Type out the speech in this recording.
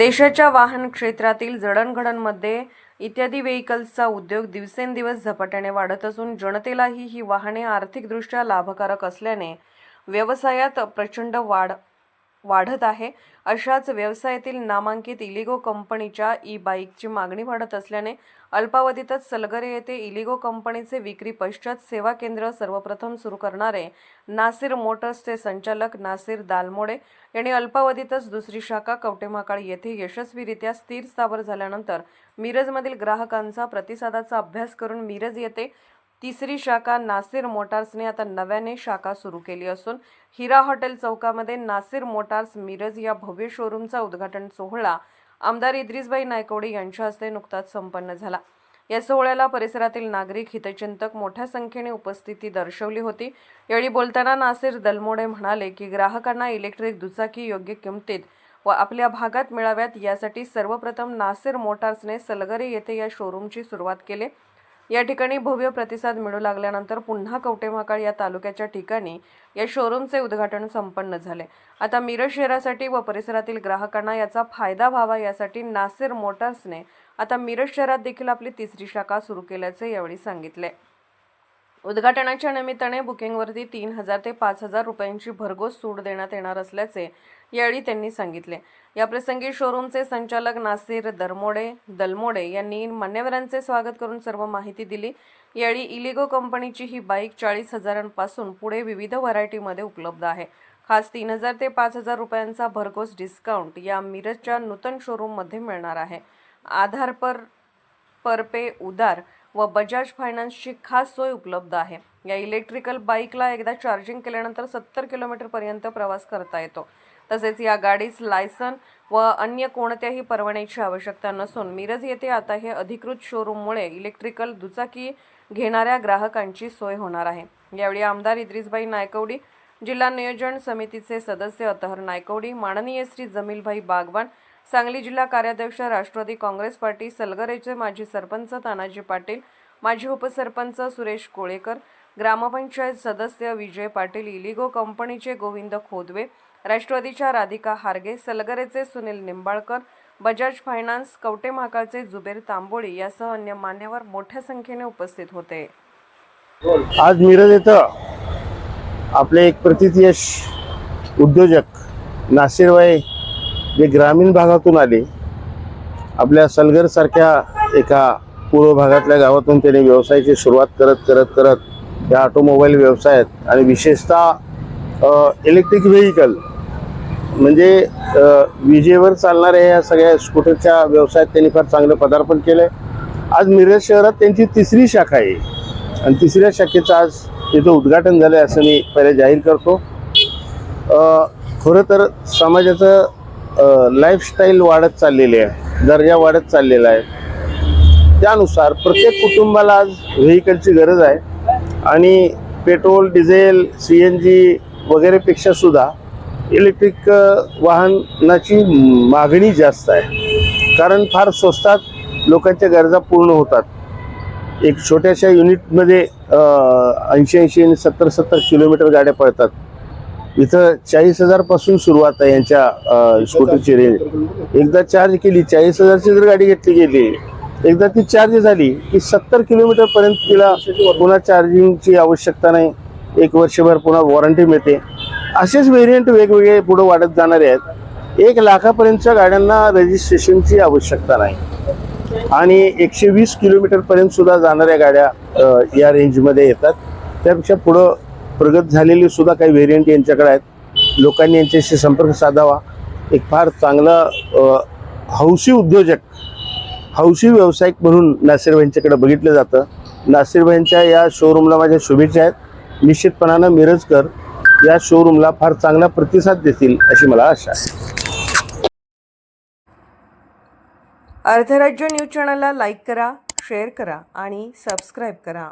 देशाच्या वाहन क्षेत्रातील जडणघडणमध्ये इत्यादी व्हेकल्सचा उद्योग दिवसेंदिवस झपाट्याने वाढत असून जनतेलाही ही वाहने आर्थिकदृष्ट्या लाभकारक असल्याने व्यवसायात प्रचंड वाढ वाढत आहे. अशाच व्यवसायातील नामांकित इलिगो कंपनीच्या ई बाईकची मागणी वाढत असल्याने अल्पावधीतच सलगरे येथे इलिगो कंपनीचे विक्री पश्चात सेवा केंद्र सर्वप्रथम सुरू करणारे नासिर मोटर्सचे संचालक नासिर दालमोडे यांनी अल्पावधीतच दुसरी शाखा कवटेमाकाळ येथे यशस्वीरित्या स्थिर स्थावर झाल्यानंतर मिरजमधील ग्राहकांचा प्रतिसादाचा अभ्यास करून मिरज येथे तिसरी शाखा नासिर मोटार्सने आता नव्याने शाखा सुरू केली असून हिरा हॉटेल चौकामध्ये नासिर मोटार्स मिरज या भव्य शोरूमचा उद्घाटन सोहळा आमदार इद्रिसबाई नायकवडे यांच्या हस्ते नुकताच संपन्न झाला. या सोहळ्याला परिसरातील नागरिक हितचिंतक मोठ्या संख्येने उपस्थिती दर्शवली होती. यावेळी बोलताना नासिर दलमोडे म्हणाले की ग्राहकांना इलेक्ट्रिक दुचाकी योग्य किमतीत व आपल्या भागात मिळाव्यात यासाठी सर्वप्रथम नासिर मोटार्सने सलगरे येथे या शोरूमची सुरुवात केली. या ठिकाणी भव्य प्रतिसाद मिळू लागल्यानंतर पुन्हा कवटेमहाकाळ या तालुक्याच्या ठिकाणी या शोरूमचे उद्घाटन संपन्न झाले. आता मिरज शहरासाठी व परिसरातील ग्राहकांना याचा फायदा व्हावा यासाठी नासिर मोटार्सने आता मिरज शहरात देखील आपली तिसरी शाखा सुरू केल्याचे यावेळी सांगितले. उद्घाटनाच्या निमित्ताने बुकिंगवरती तीन हजार ते पाच हजार रुपयांची भरघोस सूट देण्यात येणार असल्याचे यावेळी त्यांनी सांगितले. याप्रसंगी शोरूमचे संचालक नासिर दरमोडे दलमोडे यांनी मान्यवरांचे स्वागत करून सर्व माहिती दिली. यावेळी इलिगो कंपनीची ही बाईक चाळीस हजारांपासून पुढे विविध व्हरायटीमध्ये उपलब्ध आहे. खास तीन हजार ते पाच हजार रुपयांचा भरघोस डिस्काउंट या मिरजच्या नूतन शोरूममध्ये मिळणार आहे. आधार पर परपे उदार व बजाज फायनान्सची खास सोय उपलब्ध आहे. या इलेक्ट्रिकल बाईकला एकदा चार्जिंग केल्यानंतर सत्तर किलोमीटरपर्यंत प्रवास करता येतो. तसेच या गाडीस लायसन व अन्य कोणत्याही परवान्याची आवश्यकता नसून मिरज येथे आता हे अधिकृत शोरूममुळे इलेक्ट्रिकल दुचाकी घेणाऱ्या ग्राहकांची सोय होणार आहे. यावेळी आमदार इद्रिसबाई नायकवडी जिल्हा नियोजन समितीचे सदस्य अतहर नायकवडी माननीय श्री जमीलभाई बागवान सांगली जिल्हा कार्याध्यक्ष राष्ट्रवादी काँग्रेस पार्टी सलगरेचे माजी सरपंच तानाजी पाटील माजी उपसरपंच सुरेश कोळेकर ग्रामपंचायत सदस्य विजय पाटील इलिगो कंपनीचे गोविंद खोदवे राष्ट्रवादीच्या राधिका हार्गे सलगरेचे सुनील निंबाळकर बजाज फायनान्स कवटे महाकाळचे जुबेर तांबोळी यासह अन्य मान्यवर मोठ्या संख्येने उपस्थित होते. आज मिरज येथं आपले एक प्रतितयश उद्योजक नासिरबाई जे ग्रामीण भागातून आले आपल्या सलगरसारख्या एका पूर्व भागातल्या गावातून त्यांनी व्यवसायाची सुरुवात करत करत करत या ऑटोमोबाईल व्यवसायात आणि विशेषतः इलेक्ट्रिक व्हेकल म्हणजे विजेवर चालणाऱ्या या सगळ्या स्कूटरच्या व्यवसायात त्यांनी फार चांगलं पदार्पण केलं आज मिरज शहरात त्यांची तिसरी शाखा आहे. आणि तिसऱ्या शाखेचं आज तिथं उद्घाटन झालं आहे असं मी पहिले जाहीर करतो. खरं तर समाजाचं लाईफस्टाईल वाढत चाललेली आहे. दर्जा वाढत चाललेला आहे. त्यानुसार प्रत्येक कुटुंबाला आज व्हेकलची गरज आहे. आणि petrol diesel C N G वगैरेपेक्षा सुद्धा इलेक्ट्रिक वाहनाची मागणी जास्त आहे. कारण फार स्वस्तात लोकांच्या गरजा पूर्ण होतात. एक छोट्याशा युनिटमध्ये ऐंशी ऐंशी आणि सत्तर सत्तर किलोमीटर गाड्या पळतात. इथं चाळीस हजारपासून सुरुवात आहे यांच्या स्कूटरची रेंज. एकदा चार्ज केली चाळीस हजारची जर गाडी घेतली गेली एकदा ती चार्ज झाली की सत्तर किलोमीटर पर्यंत तिला पुन्हा चार्जिंगची आवश्यकता नाही. एक वर्षभर पुन्हा वॉरंटी मिळते. असेच व्हेरियंट वेगवेगळे पुढे वाढत जाणारे आहेत. एक लाखापर्यंतच्या गाड्यांना रजिस्ट्रेशनची आवश्यकता नाही. आणि एकशे वीस किलोमीटर पर्यंत सुद्धा जाणाऱ्या गाड्या या रेंजमध्ये येतात. त्यापेक्षा पुढं प्रगत झालेली सुद्धा काही व्हेरियंट यांच्याकडे आहेत. लोकांनी यांच्याशी संपर्क साधावा. एक फार चांगला हौशी उद्योजक हौशी व्यावसायिक म्हणून नासिरभाईंच्याकडे बघितलं जातं. नासिरभाईंच्या या शोरूमला माझ्या शुभेच्छा आहेत. निश्चितपणानं मिरजकर या शोरूमला फार चांगला प्रतिसाद देतील अशी मला आशा आहे. अर्धराज्य न्यूज चॅनलला लाईक करा शेअर करा आणि सबस्क्राईब करा.